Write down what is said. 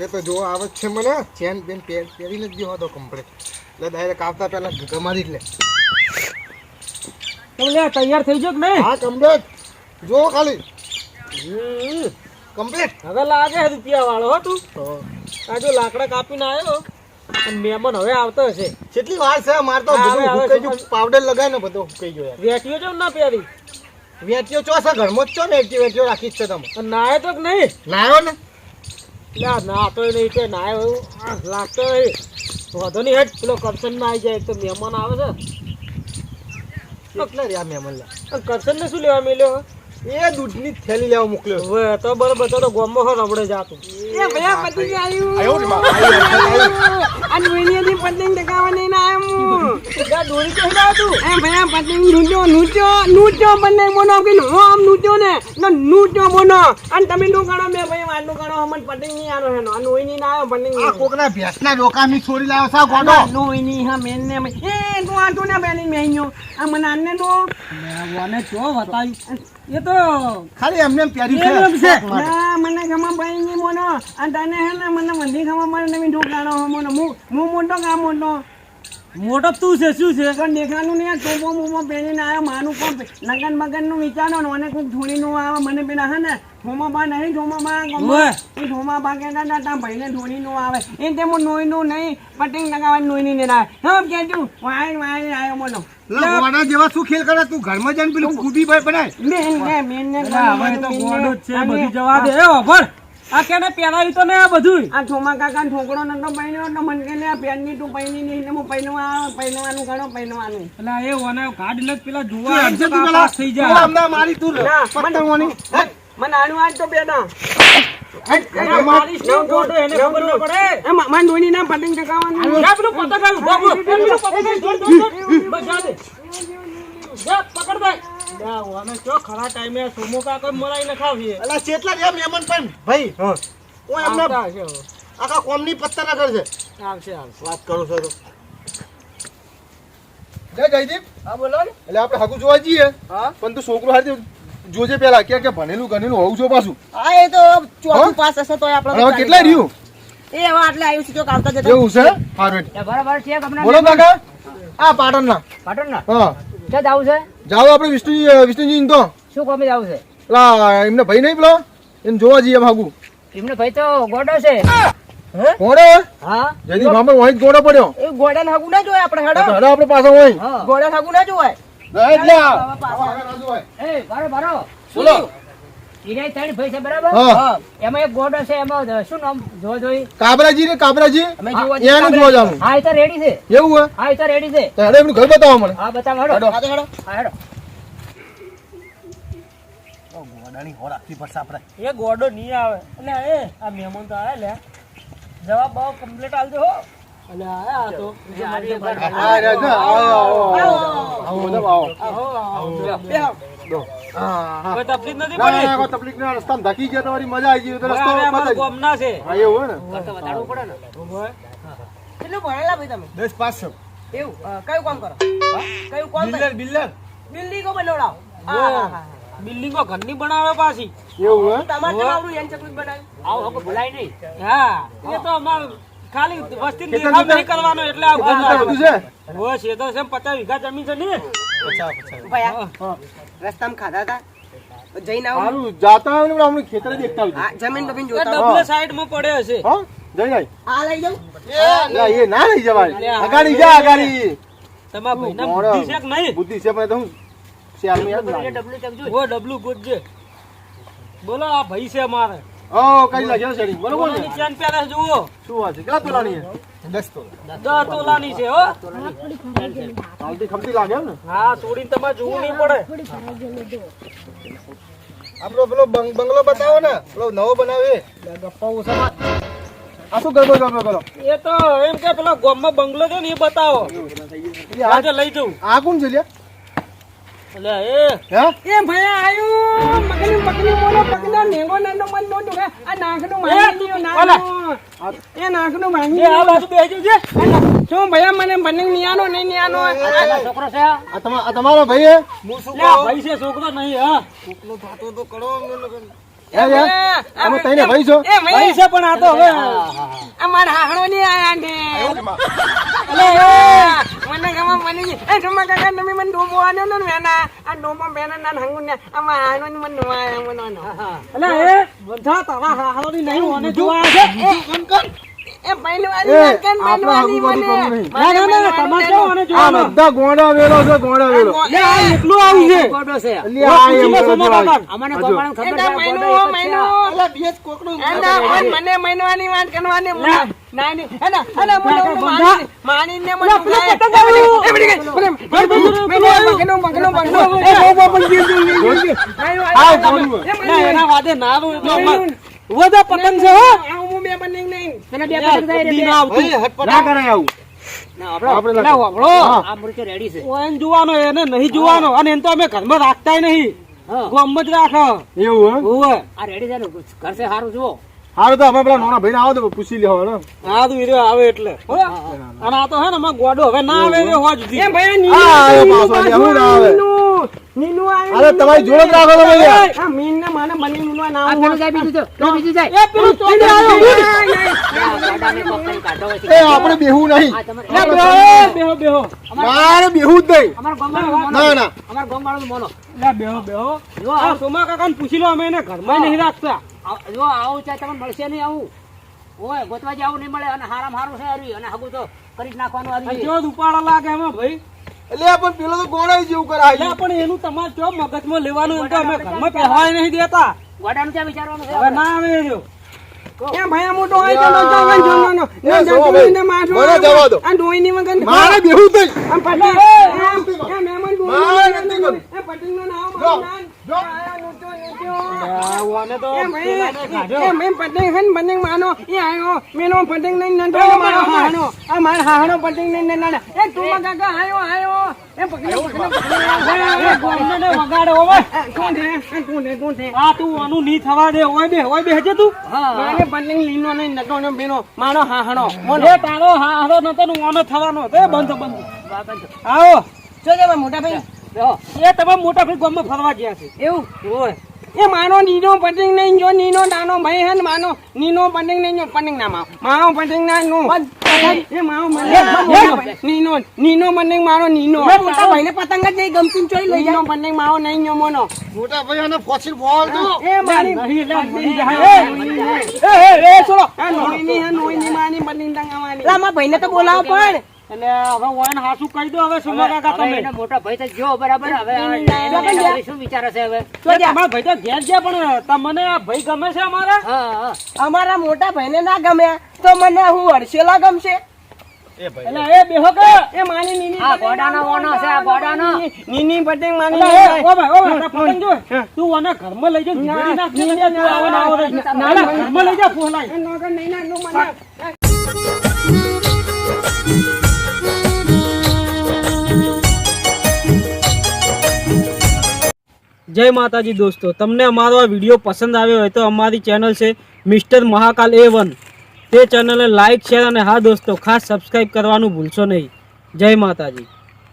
લાગે તો જો આવે છે મને ચેન પેન પહેર પહેરીને જ ગયો હતો કમ્પ્લીટ એટલે ડાયરેક્ટ આવતા પહેલા ગમારી જ લે. તો તૈયાર થઈ ગયો કે નહીં? હા કમ્પ્લીટ જો ખાલી. કમ્પ્લીટ હવે લાગે રૂપિયા વાળો હો તું. આ જો લાકડા કાપીને આવ્યો મહેમાન હવે આવતો હશે. કેટલી વાર છે? મારે તો બધું હુકાઈ ગયું. પાવડર લગાય ને બધો હુકાઈ ગયો વેટીઓ છે ના પહેરી. વેટીઓ ચો છે? ઘરમાં જ છો ને? વેટીઓ રાખી જ છે તમે. નાયો તો કે નહીં? નાયો ને? લે નાતો નહીં નાયો એવું. લાગતો નહીં વાંધો નહીં હેઠ પેલો કરશનમાં આવી જાય તો મહેમાન આવે છે. કેટલા રહ્યા મહેમાન લે કરશનને શું લેવા મેલ્યો એ દૂધની થેલી લેવા મોકલ્યો હવે તો બરોબર તો ગોમો ગોમમાં હો રમડે જાતું. એ ભયા પતિ આવ્યું ને. આ દુનિયાની પતંગ ટકાવા નહીં આવ્યું લે દોરી તો ના તું એ ભયા પતંગ નૂચો નૂચો નૂચો બને બોનો કે હોમ નૂચો ને ન નૂચો મોનો અને તમે નું ગણો મે ભઈ ભાઈ વાડનું ગણો હમણ પતંગ નહીં આનો હેનો. આ નોઈ નહીં આવ્યો પતંગ આ કોકના ભેંસના ડોકાની છોરી લાવ્યો સા ગોડો? નોઈ નહીં હા મેન ને એ તું આ તું ને બેની મેન્યો આ મને આને તો મને જો બતાવી એ તો ખાલી એમને એમ પહેર્યું છે. ના મને ખમા ભાઈ ની મોનો. અને તને હે ને મને મંદી ખમા પડે નવી કાઢો મોનો. હું હું મોટો કામ મોટો? મોટો તું છે શું છે? પણ દેખાનું નહીં ટોપો મોપો પહેરીને આવ્યો માનું પણ લગન મગનનું વિચારો ને મને કોઈક ધોળીનું આવે મને પેલા હે ને ઠોમા બા નહીં ઠોમા બા ઓવે. એ ઠોમા બા કહેતા હતા તા ભાઈને ધોળીનું આવે. એ તે હું નોઈનું નહીં પટિંગ લગાવવાની નોઈની નહીં આવે હમ કેજું વાય વાય આવ્યો બોલો. લા, ગોડા જેવા શું ખેલ કરે? તું ઘરમાં જઈને પેલું કૂદી ભાઈ બનાય. મેન ને મેન ને હવે તો ગોડો છે બધી જવા દે. એ ઓફર આ કેને પહેરાવી તો ને આ બધું આ ઠોમા કાકા ઠોકડો નતો પહેર્યો તો મને કે લે આ પેનની તું પહેરી નહીં એટલે હું પહેરવા પહેરવાનું ગણો પહેરવાનું. એટલે એ ઓને કાઢ લે પેલા તું જોવા હટજે તું પેલા. થઈ જાય. અમને મારી તું ના, પતંગોની. મને આનું આજ તો બેડા ન ના પતંગ ચકાવવાનું પકડ દે. જા, ચો ખરા ટાઈમે સોમો કાકો મરાઈ નખાવીએ. અલા, ચેટલા રહ્યા મહેમાન પણ ભાઈ હું. એમને આવતા હશે હવે. આખા કોમની પત્તા ના કરશે. આવશે, આવશે. વાત કરું છું જય જયદીપ. હા, બોલો ને. એટલે આપણે હાકુ જોવા જઈએ. હા? પણ તું છોકરો હાથે જોજે પેલા કે કે ભણેલું ગણેલું હોવું છો પાછું. હા એ તો ચોથું પાસ હશે તો આપણે હવે કેટલા રહ્યું? એ હવે આટલે આવ્યું છે જો આવતા જતા. એવું છે? બરાબર છે બોલો કાકા. આ પાટણના. પાટણ ના હા. ક્યાં જવું છે? જાઓ આપણે વિષ્ણુજી વિષ્ણુજી તો. શું કામે જવું છે? લા એમને ભાઈ નહીં પેલો? એને જોવા જઈએ ભાગુ એમને ભાઈ તો ગોડો છે. કોણે હા. જયદીપ મામા વहीं જ પડ્યો. એ ગોડા હાગુ ના જોય આપણે હેડો. હેડો આપણે પાછા ગોડા હાગુ ના જોવાય. એટલે એ બારો બારો બોલો. ઈરાય ત્રણ ભાઈ છે બરાબર? એમાં એક ગોડો છે એમાં શું નામ? જો જોઈ કાબરાજી ને કાબરાજી? અમે જોવા એને જોવા જવાનું. હા એ તો રેડી છે. એવું હે? હા એ તો રેડી છે. તો હેડો એમનું ઘર બતાવો મને. હા બતાવ હેડો. હેડો. હા હેડો. હા હેડો. ગોડાની હોર આખી પડશે આપણે. એ ગોડો નહીં આવે. એટલે એ આ મહેમાન તો આવે લે. જવાબ બહુ કમ્પ્લીટ આલજો હો. એટલે આ તો. હા રે જો આવો આવો. આવો. બધા આવો. હા હા કોઈ તકલીફ નથી પડી? કોઈ તકલીફ ના રસ્તામાં ધકી ગયા તમારી મજા આવી ગઈ તો રસ્તો અમારા ગામના છે. હા એવું હે ને બતાડવું પડે ને. કેટલું ભણેલા ભાઈ તમે? દસ પાંચસો. એવું? કયું કામ કરો? કયું કામ બિલ્ડર બિલ્ડર. બિલ્ડિંગો બનાવડાવો. હા હા હા બિલ્ડિંગો ઘરની બનાવે પાછી. એવું હે તમારે તો આવડું એન ચકલી બનાવ્યું આવું હવે ભૂલાય નહીં. હા. એ તો અમાર ખાલી વસ્તી દેખાવ નહીં કરવાનો એટલે કેટલા બધું છે? હોય છે તો છે પચાસ વીઘા જમીન છે ને. રસ્તામાં ખાધા હતા. જઈને આવું. જાતા હોય ને પણ અમને દેખતા આવજો. જમીન બમીન જોતા ડબલે સાઈડમાં પડે હશે. હા જઈ જાય. આ લઈ જાઉં ના, એ ના લઈ જવાય. અગાડી જા અગાડી. તમારા ભાઈને બુદ્ધિ છે કે નહીં? બુદ્ધિ છે પણ તો હું શિયાળમાં યાદ લાગે. ડબલું ચકજો ઓ ડબલું ગોતજે બોલો આ ભાઈ છે મારે ઓ કઈ લાગ્યો શેરી બરોબર ને ચેન પહેરે જુઓ. શું વાત છે? કેટલા તોલાની છે? દસ તોલા દસ તોલાની છે હો. હાલતી ખમતી લાગે ને? હા છોડીને તમારે જોવું નહીં પડે. આપણો પેલો બંગ- બંગલો બતાવો ને. પેલો નવો બનાવે. ગપ્પા આ શું ગરબો ગરબો કરો એ તો એમ કે પેલા ગામમાં બંગલો છે ને એ બતાવો. આજે લઈ જવું આ કોણ છે લ્યા? એટલે એ. હે? એ ભયા આયું મગની મગની મોનો પગના નેગો નાનો મન નોટું હે આ નાખનું ગયું નાકનું એ નાખનું એ આ બાજુ બેસી જજે શું ભયા મને બને નિયાનો નહીં નિયાનો? છોકરો છે આ તમા- આ તમારો ભાઈ હે લે આ ભાઈ છે છોકરો નહીં હા. હે, હે? અમે તઈને ભાઈ છો? એ ભાઈ છે પણ આ તો હવે. અમારા હાહણો નહીં આયા ને. અલે મને ગમા મને એ જમા કાકા તમે મને ડોબો આનો ને વેના. આ ડોબો બેના ના હંગુ ને આમાં હાનો ની મને નવા મને અલે એ બધા તારા હાહારોની નહીં ઓને જોવા છે એ પહેલવાન એ, ના કન આપણે પહેલવાની હગું પહેલવાની મને ના ના ના તમારે મને ઓને આ બધા ગોંડા વેલો છે ગોંડા વેલો લે આ એકલું આવી છે અલી આ એમ પૂછી લે બધું સોમા આ- કાકા. હજુ. એના મહિનો મહિનો એના પણ મને મહિનવાની વાત કરવાની મને મને માની ને મને પેલો પતંગ આવ્યો. એ બડી ગઈ મને મગનો મગનો મગનો એ પણ. આ ના, એના વાદે ના એટલે અમાર- પતંગ છે હો હું બે બની નહીં યાર, ના આવતું. ના કરાય આવું. આપણે લે, હા. ઓ, એને જોવાનો એને નહીં જોવાનો. અને એને તો અમે ઘરમાં રાખતાય નહીં. ગોમમાં જ રાખો. એવું હે? ઓવે. હારું તો અમે પેલા નાના ભાઈને આવો તો પૂછી લેવો આ તો હીરો આવે એટલે. અને આ તો હે ને ગોડો. હવે ના આવે નીનું અરે તમારી જોડે જ રાખો તમે આ મીન ને મને મને નીનું નામ એ પેલું ચોટે આવ્યો, ઉડ. એ આપણે બેહવું નહીં. લે, બેહો, બેહો, બેહો. મારે બેહવું જ નહીં. ના ના લે, બેહો, બેહો. આ સોમા કાકાને પૂછી લો અમે એને ઘરમાં નહીં રાખતા. જો આવું ચાહે તમને મળશે નહીં આવું. ઓય ગોતવા જાવું આવું નહીં મળે અને હારામ હારું છે અને હગું તો કરી જ નાખવાનું આવી જો ઉપાડા લાગે એમાં ભાઈ. એટલે પણ પેલો તો ગોળાઈ જેવું કરાય. પણ એનું તમારે જો મગજમાં લેવાનું એમ તો અમે ઘરમાં પહેવાય નહીં દેતા. ગોડાનું ક્યાં વિચારવાનું હવે ના આવે જો મારે મારે હાહણો. આ હાહણો નતો તારો ઓનો થવાનો. બંધ બંધ. આવો. જો મોટા ભાઈ. એ તમે મોટા ભાઈ ગામમાં ફરવા ગયા છે. એવું? ઓય એ મારો નીનો પતંગ નહીં જો નીનો નાનો ભાઈ હે માનો નીનો પતંગ નહીં જો પતંગ ના માવ માવો પતંગ ના નું એ માવો મને નીનો નીનો પતંગ મારો નીનો મોટા ભાઈને પતંગ જ નહીં ગમતી ચોઈ લઈ જાવ પતંગ માવો નહીં જો મોનો મોટા ભાઈ અને ફોસિલ બોલ તો એ મારી નહીં લે મરી જાય. એ, એ, એ, એ, છોડો. આ નોઈની હે નોઈની માની પતંગ ટંગાવાની લામા ભાઈને તો બોલાવો પણ એટલે હવે ઓયને હાસુ કહી દો હવે સુમા કાકા તમે? એના મોટા ભાઈ તો જો બરાબર હવે શું વિચારે છે હવે? એ અમારા ભાઈ તો ઘેર છે પણ તમને આ ભાઈ ગમે છે અમારા? હા હા. અમારા મોટા ભાઈને ના ગમ્યા તો મને હું હર્ષેલા ગમશે? એટલે એ બેહો કે એ માની જય માતાજી દોસ્તો. તમને અમારો આ વીડિયો પસંદ આવ્યો હોય તો અમારી ચેનલ છે મિસ્ટર મહાકાલ એ વન તે ચેનલને લાઇક શેર અને હા દોસ્તો, ખાસ સબસ્ક્રાઈબ કરવાનું ભૂલશો નહીં. જય માતાજી.